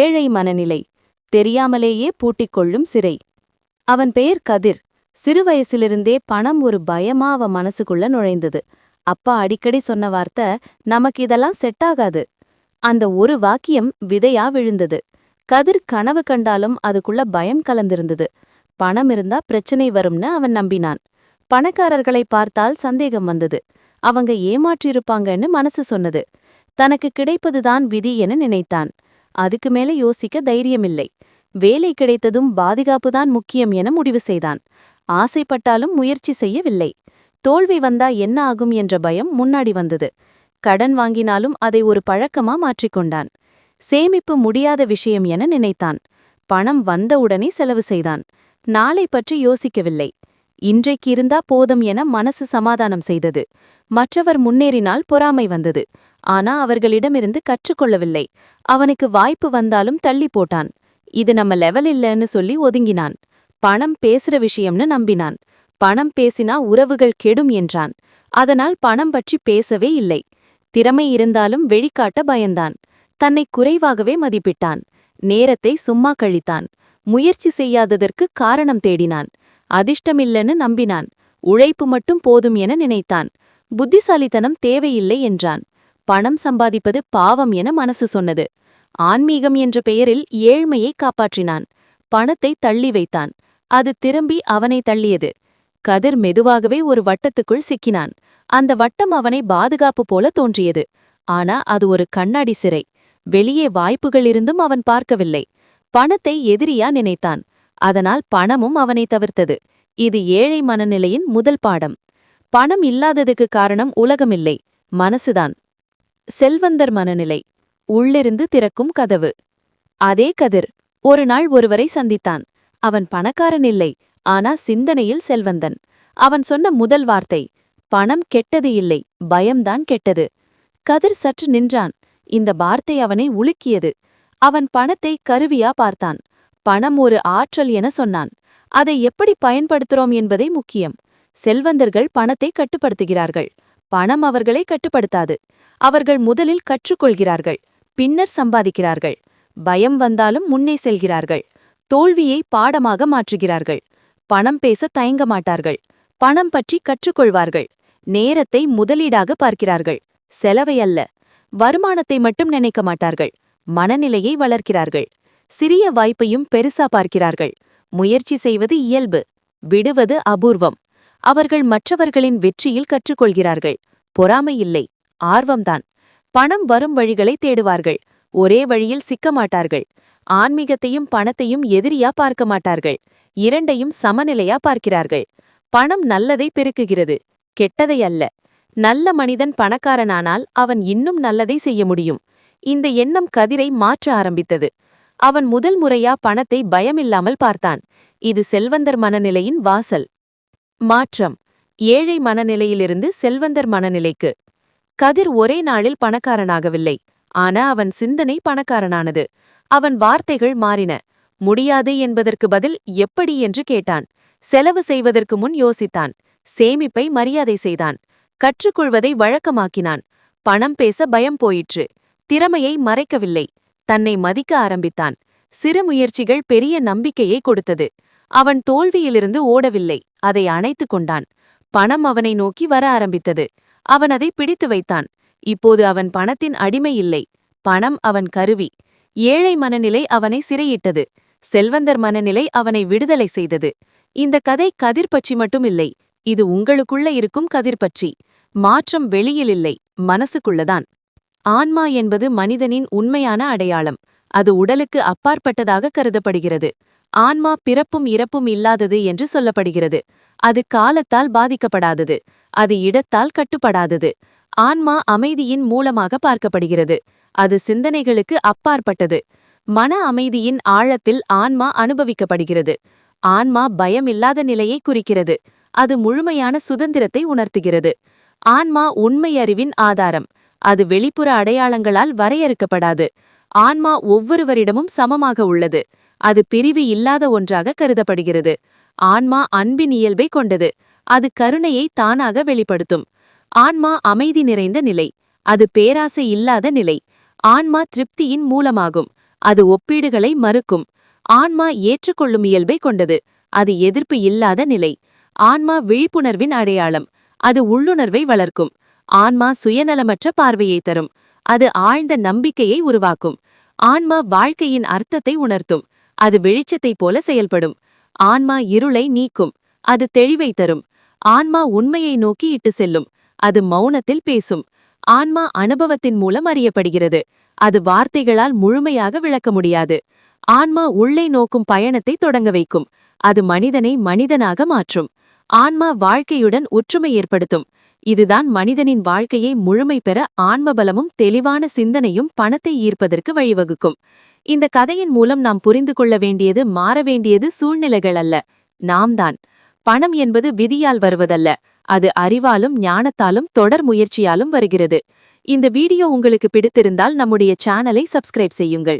ஏழை மனநிலை தெரியாமலேயே பூட்டிக்கொள்ளும் சிறை. அவன் பெயர் கதிர். சிறுவயசிலிருந்தே பணம் ஒரு பயமா அவ மனசுக்குள்ள நுழைந்தது. அப்பா அடிக்கடி சொன்ன வார்த்தை நமக்கு இதெல்லாம் செட் ஆகாது அந்த ஒரு வாக்கியம் விதையா விழுந்தது. கதிர் கனவு கண்டாலும் அதுக்குள்ள பயம் கலந்திருந்தது. பணம் இருந்தா பிரச்சனை வரும்னு அவன் நம்பினான். பணக்காரர்களை பார்த்தால் சந்தேகம் வந்தது. அவங்க ஏமாற்றியிருப்பாங்கன்னு மனசு சொன்னது. தனக்கு கிடைப்பதுதான் விதி என நினைத்தான். அதுக்கு மேல யோசிக்க தைரியமில்லை. வேலை கிடைத்ததும் பாதுகாப்புதான் முக்கியம் என முடிவு செய்தான். ஆசைப்பட்டாலும் முயற்சி செய்யவில்லை. தோல்வி வந்தா என்ன ஆகும் என்ற பயம் முன்னாடி வந்தது. கடன் வாங்கினாலும் அதை ஒரு பழக்கமா மாற்றிக்கொண்டான் சேமிப்பு முடியாத விஷயம் என நினைத்தான். பணம் வந்தவுடனே செலவு செய்தான். நாளை பற்றி யோசிக்கவில்லை. இன்றைக்கு இருந்தா போதும் என மனசு சமாதானம் செய்தது. மற்றவர் முன்னேறினால் பொறாமை வந்தது. ஆனா அவர்களிடமிருந்து கற்றுக்கொள்ளவில்லை. அவனுக்கு வாய்ப்பு வந்தாலும் தள்ளி போட்டான். இது நம்ம லெவல் இல்லன்னு சொல்லி ஒதுங்கினான். பணம் பேசுற விஷயம்னு நம்பினான். பணம் பேசினா உறவுகள் கெடும் என்றான். அதனால் பணம் பற்றி பேசவே இல்லை. திறமை இருந்தாலும் வெளிக்காட்ட பயந்தான். தன்னை குறைவாகவே மதிப்பிட்டான். நேரத்தை சும்மா கழித்தான். முயற்சி செய்யாததற்கு காரணம் தேடினான். அதிர்ஷ்டமில்லன்னு நம்பினான். உழைப்பு மட்டும் போதும் என நினைத்தான். புத்திசாலித்தனம் தேவையில்லை என்றான். பணம் சம்பாதிப்பது பாவம் என மனசு சொன்னது. ஆன்மீகம் என்ற பெயரில் ஏழ்மையை காப்பாற்றினான். பணத்தை தள்ளி வைத்தான். அது திரும்பி அவனை தள்ளியது. கதிர் மெதுவாகவே ஒரு வட்டத்துக்குள் சிக்கினான். அந்த வட்டம் அவனை பாதுகாப்பு போல தோன்றியது. ஆனா அது ஒரு கண்ணாடி சிறை. வெளியே வாய்ப்புகள் இருந்தும் அவன் பார்க்கவில்லை. பணத்தை எதிரியா நினைத்தான். அதனால் பணமும் அவனை தவிர்த்தது. இது ஏழை மனநிலையின் முதல் பாடம். பணம் இல்லாததுக்கு காரணம் உலகமில்லை. மனசுதான். செல்வந்தர் மனநிலை. உள்ளிருந்து திறக்கும் கதவு. அதே கதிர். ஒரு நாள் ஒருவரை சந்தித்தான். அவன் பணக்காரன் இல்லை. ஆனா சிந்தனையில் செல்வந்தன். அவன் சொன்ன முதல் வார்த்தை பணம் கெட்டது இல்லை. பயம்தான் கெட்டது. கதிர் சற்று நின்றான். இந்த வார்த்தை அவனை உலுக்கியது. அவன் பணத்தை கருவியா பார்த்தான். பணம் ஒரு ஆற்றல் என சொன்னான். அதை எப்படி பயன்படுத்துறோம் என்பதே முக்கியம். செல்வந்தர்கள் பணத்தை கட்டுப்படுத்துகிறார்கள். பணம் அவர்களை கட்டுப்படுத்தாது. அவர்கள் முதலில் கற்றுக்கொள்கிறார்கள் பின்னர் சம்பாதிக்கிறார்கள். பயம் வந்தாலும் முன்னே செல்கிறார்கள். தோல்வியை பாடமாக மாற்றுகிறார்கள். பணம் பேச தயங்க மாட்டார்கள். பணம் பற்றி கற்றுக்கொள்வார்கள். நேரத்தை முதலீடாக பார்க்கிறார்கள். செலவை அல்ல வருமானத்தை மட்டும் நினைக்க மாட்டார்கள். மனநிலையை வளர்க்கிறார்கள். சிறிய வாய்ப்பையும் பெருசா பார்க்கிறார்கள். முயற்சி செய்வது இயல்பு விடுவது அபூர்வம். அவர்கள் மற்றவர்களின் வெற்றியில் கற்றுக்கொள்கிறார்கள். பொறாமை இல்லை. ஆர்வம்தான். பணம் வரும் வழிகளை தேடுவார்கள். ஒரே வழியில் சிக்க மாட்டார்கள். ஆன்மீகத்தையும் பணத்தையும் எதிரியா பார்க்க மாட்டார்கள். இரண்டையும் சமநிலையா பார்க்கிறார்கள். பணம் நல்லதை பெருக்குகிறது. கெட்டதை அல்ல. நல்ல மனிதன் பணக்காரனானால் அவன் இன்னும் நல்லதை செய்ய முடியும். இந்த எண்ணம் கதிரை மாற்ற ஆரம்பித்தது. அவன் முதல் முறையா பணத்தை பயமில்லாமல் பார்த்தான். இது செல்வந்தர் மனநிலையின் வாசல். மாற்றம். ஏழை மனநிலையிலிருந்து செல்வந்தர் மனநிலைக்கு. கதிர் ஒரே நாளில் பணக்காரனாகவில்லை. ஆனா அவன் சிந்தனை பணக்காரனானது. அவன் வார்த்தைகள் மாறின. முடியாது என்பதற்கு பதில் எப்படி? என்று கேட்டான். செலவு செய்வதற்கு முன் யோசித்தான். சேமிப்பை மரியாதை செய்தான். கற்றுக்கொள்வதை வழக்கமாக்கினான். பணம் பேச பயம் போயிற்று. திறமையை மறைக்கவில்லை. தன்னை மதிக்க ஆரம்பித்தான். சிறு முயற்சிகள் பெரிய நம்பிக்கையை கொடுத்தது. அவன் தோல்வியிலிருந்து ஓடவில்லை. அதை அணைத்து கொண்டான். பணம் அவனை நோக்கி வர ஆரம்பித்தது. அவன் அதை பிடித்து வைத்தான். இப்போது அவன் பணத்தின் அடிமை இல்லை. பணம் அவன் கருவி. ஏழை மனநிலை அவனை சிறையிட்டது. செல்வந்தர் மனநிலை அவனை விடுதலை செய்தது. இந்த கதை கதிர் பற்றி மட்டும் இல்லை. இது உங்களுக்குள்ள இருக்கும் கதிர் பற்றி. மாற்றம் வெளியில் இல்லை. மனசுக்குள்ளதான். ஆன்மா என்பது மனிதனின் உண்மையான அடையாளம். அது உடலுக்கு அப்பாற்பட்டதாக கருதப்படுகிறது. ஆன்மா பிறப்பும் இறப்பும் இல்லாதது என்று சொல்லப்படுகிறது. அது காலத்தால் பாதிக்கப்படாதது. அது இடத்தால் கட்டுப்படாதது. ஆன்மா அமைதியின் மூலமாக பார்க்கப்படுகிறது. அது சிந்தனைகளுக்கு அப்பாற்பட்டது. மன அமைதியின் ஆழத்தில் ஆன்மா அனுபவிக்கப்படுகிறது. ஆன்மா பயமில்லாத நிலையை குறிக்கிறது. அது முழுமையான சுதந்திரத்தை உணர்த்துகிறது. ஆன்மா உண்மை அறிவின் ஆதாரம். அது வெளிப்புற அடையாளங்களால் வரையறுக்கப்படாது. ஆன்மா ஒவ்வொருவரிடமும் சமமாக உள்ளது. அது பிரிவு இல்லாத ஒன்றாக கருதப்படுகிறது. ஆன்மா அன்பின் இயல்பை கொண்டது. அது கருணையை தானாக வெளிப்படுத்தும். ஆன்மா அமைதி நிறைந்த நிலை. அது பேராசை இல்லாத நிலை. ஆன்மா திருப்தியின் மூலமாகும். அது ஒப்பீடுகளை மறுக்கும். ஆன்மா ஏற்றுக்கொள்ளும் இயல்பை கொண்டது. அது எதிர்ப்பு இல்லாத நிலை. ஆன்மா விழிப்புணர்வின் அடையாளம். அது உள்ளுணர்வை வளர்க்கும். ஆன்மா சுயநலமற்ற பார்வையை தரும். அது ஆழ்ந்த நம்பிக்கையை உருவாக்கும். ஆன்மா வாழ்க்கையின் அர்த்தத்தை உணர்த்தும். அது வெளிச்சத்தைப் போல செயல்படும். ஆன்மா இருளை நீக்கும். அது தெளிவை தரும். ஆன்மா உண்மையை நோக்கி இட்டு செல்லும். அது மௌனத்தில் பேசும். ஆன்மா அனுபவத்தின் மூலம் அறியப்படுகிறது. அது வார்த்தைகளால் முழுமையாக விளக்க முடியாது. ஆன்மா உள்ளே நோக்கும் பயணத்தை தொடங்க வைக்கும். அது மனிதனை மனிதனாக மாற்றும். ஆன்மா வாழ்க்கையுடன் ஒற்றுமை ஏற்படுத்தும். இதுதான் மனிதனின் வாழ்க்கையை முழுமை பெற ஆன்மபலமும் தெளிவான சிந்தனையும் பணத்தை ஈர்ப்பதற்கு வழிவகுக்கும். இந்த கதையின் மூலம் நாம் புரிந்து கொள்ள வேண்டியது மாற வேண்டியது சூழ்நிலைகள் அல்ல. நாம் தான். பணம் என்பது விதியால் வருவதல்ல. அது அறிவாலும் ஞானத்தாலும் தொடர் முயற்சியாலும் வருகிறது. இந்த வீடியோ உங்களுக்கு பிடித்திருந்தால் நம்முடைய சேனலை சப்ஸ்கிரைப் செய்யுங்கள்.